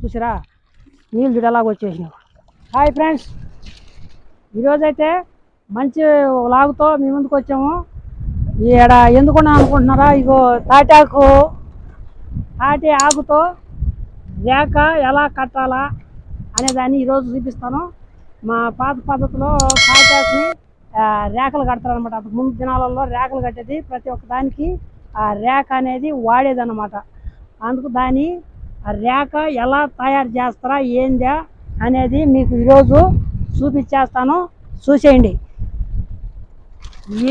చూసారా? నీళ్ళు చూడలాగా ఎలాగ వచ్చేసినావు హాయ్ ఫ్రెండ్స్. ఈరోజైతే మంచి లాగుతో మీ ముందుకు వచ్చాము. ఈడ ఎందుకున్నా అనుకుంటున్నారా? ఇగో తాటాకు తాటి ఆకుతో రేక ఎలా కట్టాలా అనే దాన్ని ఈరోజు చూపిస్తాను. మా పాత పద్ధతిలో తాటాకుని రేఖలు కడతారనమాట అప్పుడు ముందు దినాలలో రేఖలు కట్టేది ప్రతి ఒక్క దానికి ఆ రేఖ అనేది వాడేదన్నమాట. అందుకు దాన్ని ఆ రేక ఎలా తయారు చేస్తారా ఏందా అనేది మీకు ఈరోజు చూపించేస్తాను. చూసేయండి.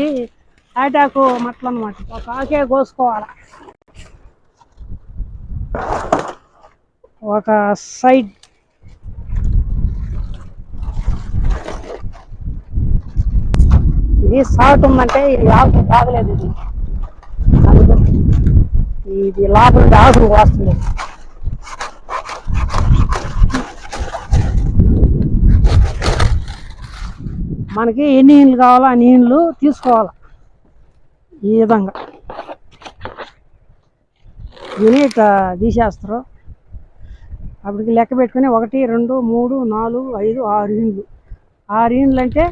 ఈ తాటాకు మట్టలు అనమాట ఒక ఆకే కోసుకోవాలి. ఒక సైడ్. ఇది సాల్ట్ ఉందంటే ఇది ఆకు బాగలేదు ఇది. ఇది లోపల ఆకులు వస్తుంది. మనకి ఎన్ని నీళ్ళు కావాలో ఆ నీళ్ళు తీసుకోవాలి. ఈ విధంగా. దీన్ని ఇట్లా తీసేస్తారు. అప్పటికి లెక్క పెట్టుకుని ఒకటి రెండు మూడు నాలుగు ఐదు ఆరు ఇండ్లు. ఆరు ఇండ్లు అంటే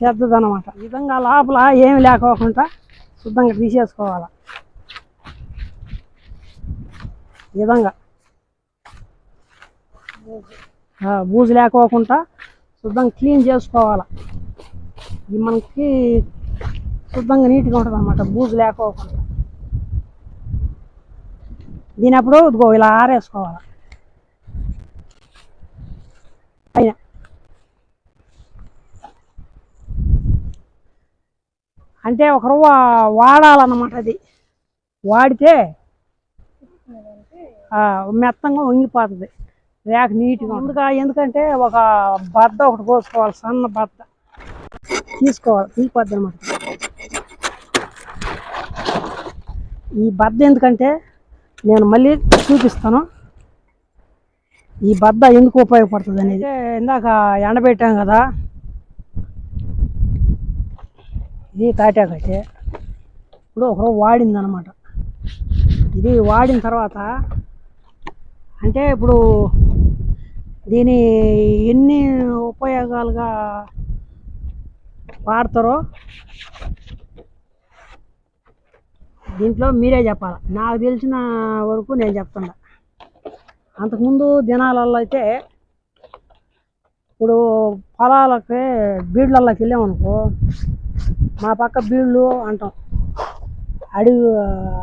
పెద్దదన్నమాట. ఈ విధంగా లోపల ఏమి లేకోకుండా శుద్ధంగా తీసేసుకోవాలి. ఈ విధంగా. బూజు లేకోకుండా శుద్ధంగా క్లీన్ చేసుకోవాలి. ఇది మనకి శుద్ధంగా నీట్గా ఉంటుంది అనమాట బూజు లేకోకుండా దీని అప్పుడు ఇదిగో ఇలా ఆరేసుకోవాలి. పైన అంటే ఒక రవ్వ వాడాలన్నమాట అది. వాడితే ఆ, మెత్తంగా వంగిపోతుంది. రేక నీట్గా ముందుగా ఎందుకంటే ఒక బద్ద ఒకటి కోసుకోవాలి సన్న బద్ద తీసుకోవాలి తీసిపోద్ది అనమాట ఈ బద్ద ఎందుకంటే నేను మళ్ళీ చూపిస్తాను. ఈ బద్ద ఎందుకు ఉపయోగపడుతుంది అనేది. ఇందాక ఎండబెట్టాం కదా. ఇది తాటాకైతే ఇప్పుడు ఒక వాడింది అనమాట ఇది వాడిన తర్వాత అంటే ఇప్పుడు దీని ఎన్ని ఉపయోగాలుగా వాడతారో దీంట్లో మీరే చెప్పాలి. నాకు తెలిసిన వరకు నేను చెప్తున్నా. అంతకుముందు దినాలలో అయితే ఇప్పుడు పొలాలకి బీడ్లలోకి వెళ్ళామనుకో మా పక్క బీళ్ళు అంటాం. అడవి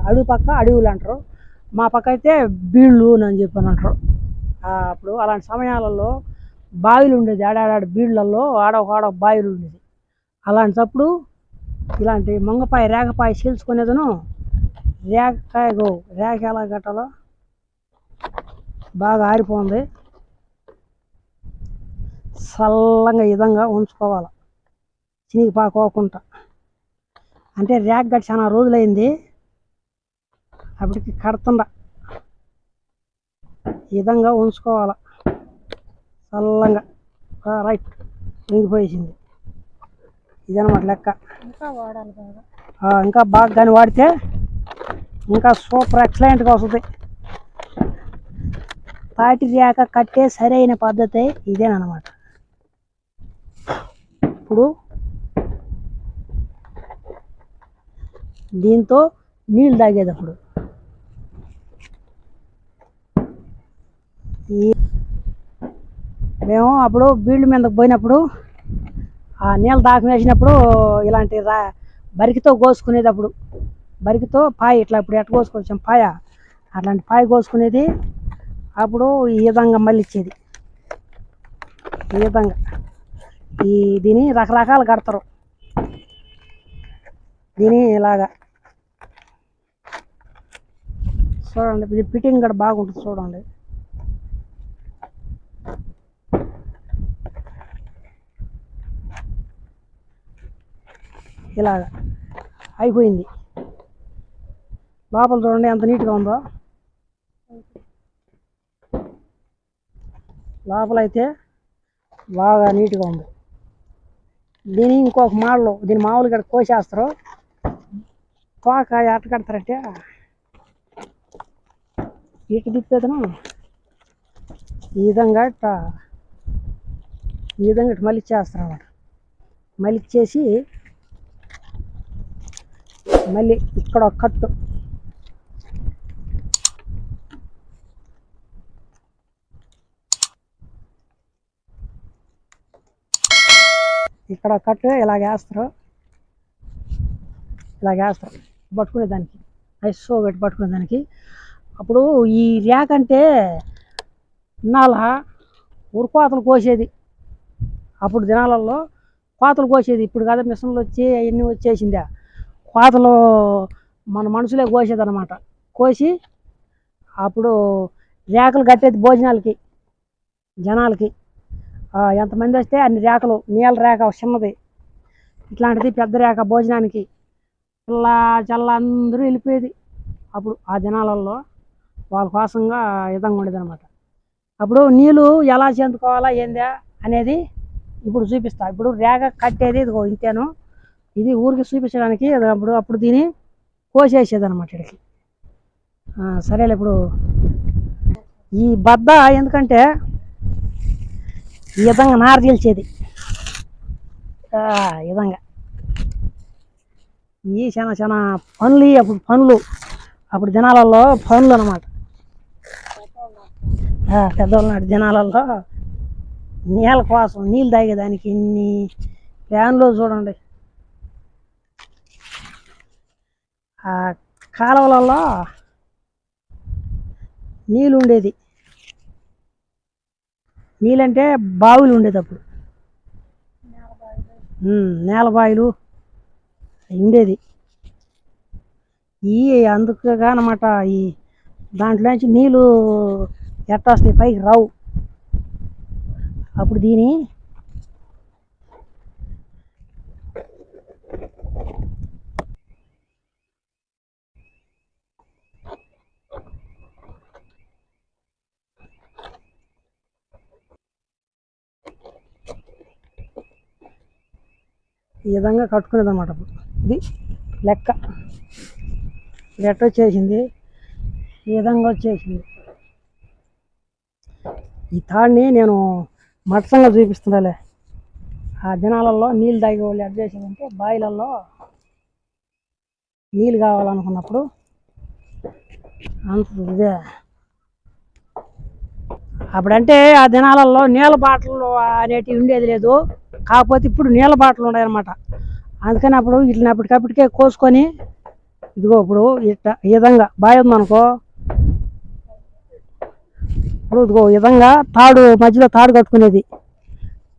అడవి పక్క అడవులు అంటారు. మా పక్క అయితే బీళ్ళు అని చెప్పి అంటారు. అప్పుడు అలాంటి సమయాలలో బావిలు ఉండేది. ఆడాడాడు బీళ్ళల్లో ఆడ ఒక బావిలు ఉండేది. అలాంటప్పుడు ఇలాంటి మంగపాయ రేగపాయ చీల్చుకునేదను రేగకాయ గో రేగ ఎలా కట్టాలో బాగా ఆరిపోతుంది చల్లంగా ఇదంగా విధంగా ఉంచుకోవాలి. చినికి పాకోకుండా అంటే రేగ గట్టి చాలా రోజులైంది. అప్పటికి కడుతుండ. విధంగా ఉంచుకోవాలి. చల్లంగా. రైట్. ఇంగిపోయేసింది ఇదనమాట లెక్క. ఇంకా వాడాలి బాగా. ఆ, ఇంకా బాగా కానీ వాడితే ఇంకా సూపర్ ఎక్సలెంట్గా వస్తుంది. తాటి రేక కట్టే సరైన పద్ధతి ఇదేనమాట ఇప్పుడు దీంతో నీళ్ళు తాగేటప్పుడు ఈ మేము అప్పుడు బీళ్ళు మీదకి పోయినప్పుడు ఆ నీళ్ళు దాకం వేసినప్పుడు ఇలాంటి రా బరికితో కోసుకునేటప్పుడు బరికితో పాయ ఇట్లా ఇప్పుడు ఎట్ట కోసుకొచ్చాం? పాయ. అట్లాంటి పాయ కోసుకునేది అప్పుడు ఈ విధంగా మళ్ళీ ఇచ్చేది ఈ విధంగా. ఈ దీని రకరకాలు కడతారు. దీని ఇలాగా. చూడండి ఇది ఫిట్టింగ్ కూడా బాగుంటుంది చూడండి. ఇలాగా అయిపోయింది. లోపల చూడండి ఎంత నీట్గా ఉందో. లోపల అయితే బాగా నీట్గా ఉంది. దీని ఇంకొక మోడల్ దీని మామూలుగా కోసేస్తారు. తోక ఎట్ట కడతారంటే ఇటు తిప్పేదను? ఈ విధంగా ఇట్ట ఈ విధంగా ఇటు మళ్ళీ చేస్తారు అన్నమాట మళ్ళీ చేసి మళ్ళీ ఇక్కడ ఒక కట్టు. ఇక్కడ ఒక కట్టు ఇలా వేస్తారు. ఇలా వేస్తారు. పట్టుకునే దానికి. ఐసో పెట్టి పట్టుకునే దానికి. అప్పుడు ఈ ర్యాక్ అంటే ఇన్నాళ్ళ ఉరుకోతలు కోసేది. అప్పుడు దినాలలో కోతలు కోసేది. ఇప్పుడు కదా మిషన్లు వచ్చి అవన్నీ వచ్చేసిందా? కోతలు మన మనుషులే కోసేది అనమాట కోసి అప్పుడు రేకలు కట్టేది భోజనాలకి జనాలకి. ఎంతమంది వస్తే అన్ని రేకలు నీళ్ళ రేక చిన్నది. ఇట్లాంటిది పెద్ద రేక భోజనానికి. పిల్ల చల్ల అందరూ వెళ్ళిపోయేది. అప్పుడు ఆ జనాలలో వాళ్ళ కోసంగా విధంగా ఉండేది అనమాట అప్పుడు నీళ్ళు ఎలా చెందుకోవాలా ఏందా అనేది ఇప్పుడు చూపిస్తా. ఇప్పుడు రేగ కట్టేది ఇదిగో ఇంతేను. ఇది ఊరికి చూపించడానికి అప్పుడు అప్పుడు దీని కోసేసేది అనమాట ఇక్కడికి సరేలే ఇప్పుడు. ఈ బద్ద ఎందుకంటే ఈ విధంగా నార చీల్చేది ఈ విధంగా. ఈ చాలా చాలా పనులు అప్పుడు పనులు అప్పుడు జనాలలో పనులు అనమాట పెద్దవాళ్ళ నాటి దినాలలో నీళ్ళ కోసం నీళ్ళు తాగేదానికి ఇన్ని ఫ్యాన్లో చూడండి ఆ కాలువలలో నీళ్ళు ఉండేది నీళ్ళంటే బావులు ఉండేది అప్పుడు ఉమ్, ఉండేది. ఈ అందుకుగా అనమాట ఈ దాంట్లోంచి నీళ్ళు ఎట్టాస్తాయి పైకి రావు. అప్పుడు దీని ఈ విధంగా కట్టుకునేది అనమాట అప్పుడు. ఇది లెక్క. ఇది ఎట్ట వచ్చేసింది ఈ విధంగా వచ్చేసింది. ఈ తాడిని నేను మట్టంగా చూపిస్తున్నాలే ఆ దినాలలో నీళ్ళు తాగే వాళ్ళు ఎట్ చేసేదంటే బాయిలల్లో నీళ్ళు కావాలనుకున్నప్పుడు అంత ఇదే. అప్పుడంటే ఆ దినాలలో నీళ్ళ బాటలు అనేటివి ఉండేది లేదు. కాకపోతే ఇప్పుడు నీళ్ళ బాటలు ఉన్నాయన్నమాట. అందుకని అప్పుడు వీటిని అప్పటికప్పటికే కోసుకొని ఇదిగో ఇప్పుడు ఇట్ట ఈ విధంగా బావి ఉందనుకో ఇప్పుడు ఇదిగో విధంగా తాడు మధ్యలో తాడు కట్టుకునేది.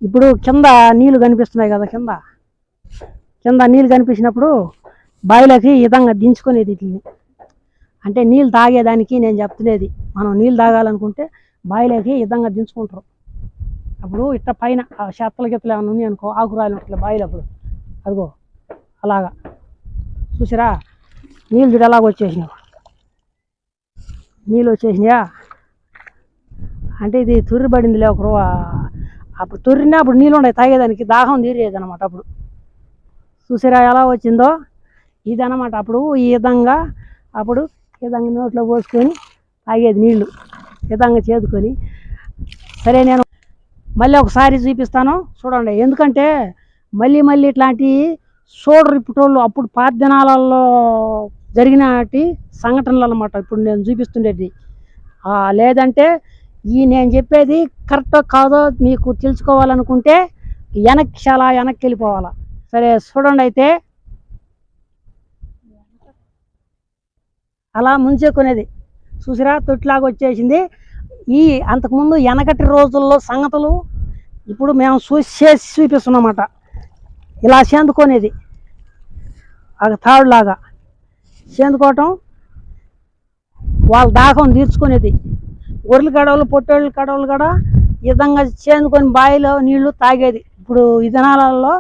ఇప్పుడు కింద నీళ్ళు కనిపిస్తున్నాయి కదా కింద. కింద నీళ్ళు కనిపించినప్పుడు బావిలోకి ఈ విధంగా దించుకునేది వీటిని. అంటే నీళ్ళు తాగేదానికి నేను చెప్తున్నది మనం నీళ్ళు తాగాలనుకుంటే బావిలోకి ఈ విధంగా దించుకుంటారు. అప్పుడు ఇట్ట పైన ఆ చెత్తల గిత్తలు ఏమైనా ఉన్నాయి అనుకో ఆకురాలు ఇట్లా బాయిలు అప్పుడు అదిగో అలాగా. చూసిరా? నీళ్ళు చూడు ఎలాగ వచ్చేసినావు నీళ్ళు వచ్చేసినాయా? అంటే ఇది తుర్రి పడిందిలే ఒకరు అప్పుడు తుర్రినా అప్పుడు నీళ్ళు ఉన్నాయి తాగేదానికి దాహం తీరేది అనమాట అప్పుడు. చూసిరా ఎలా వచ్చిందో? ఇది అనమాట అప్పుడు ఈ విధంగా అప్పుడు ఈ విధంగా నోట్లో పోసుకొని తాగేది నీళ్ళు. ఈ విధంగా చేదుకొని. సరే నేను మళ్ళీ ఒకసారి చూపిస్తాను. చూడండి. ఎందుకంటే మళ్ళీ మళ్ళీ ఇట్లాంటి చూడరు ఇప్పటోళ్ళు అప్పుడు పాత దినాలలో జరిగినటి సంఘటనలు అనమాట ఇప్పుడు నేను చూపిస్తుండేది. లేదంటే ఈ నేను చెప్పేది కరెక్టో కాదో మీకు తెలుసుకోవాలనుకుంటే వెనక్కి చాలా వెనక్కి వెళ్ళిపోవాలా. సరే చూడండి అయితే. అలా ముంచేకునేది. చూసిరా? తొట్టిలాగా వచ్చేసింది. ఈ అంతకుముందు వెనకటి రోజుల్లో సంగతులు ఇప్పుడు మేము చూసి చేసి చూపిస్తున్నామన్నమాట. ఇలా చేందుకునేది. ఒక తాడులాగా చేందుకోవటం వాళ్ళ దాహం తీర్చుకునేది. గొర్రెల కడవలు పొట్టేళ్ళ కడవలు కూడా ఈ విధంగా చేందుకొని బావిలో నీళ్ళు తాగేది. ఇప్పుడు విధానాలలో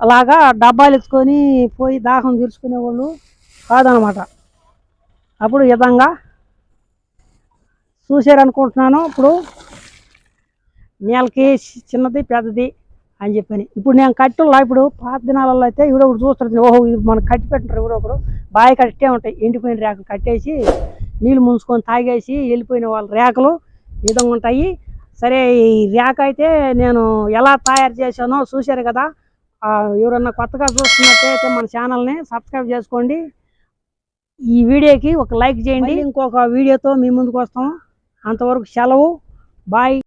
అలాగా డబ్బాలు ఎత్తుకొని పోయి దాహం తీర్చుకునే వాళ్ళు కాదనమాట అప్పుడు విధంగా చూశారనుకుంటున్నాను. ఇప్పుడు నేలకి చిన్నది పెద్దది అని చెప్పని. ఇప్పుడు నేను కట్టులా ఇప్పుడు పాత దినాలలో అయితే ఇప్పుడు ఒకటి చూస్తుంది. ఓహో ఇది మనం కట్టి పెట్టినారు ఎవరో ఒకరు. బావి కట్టే ఉంటాయి. ఎండిపోయిన రేకలు కట్టేసి నీళ్ళు ముంచుకొని తాగేసి వెళ్ళిపోయిన వాళ్ళ రేకలు విధంగా ఉంటాయి. సరే ఈ రేక అయితే నేను ఎలా తయారు చేశానో చూశారు కదా. ఎవరన్నా కొత్తగా చూస్తున్నట్టయితే మన ఛానల్ని సబ్స్క్రైబ్ చేసుకోండి. ఈ వీడియోకి ఒక లైక్ చేయండి. ఇంకొక వీడియోతో మీ ముందుకు వస్తాం. అంతవరకు సెలవు బాయ్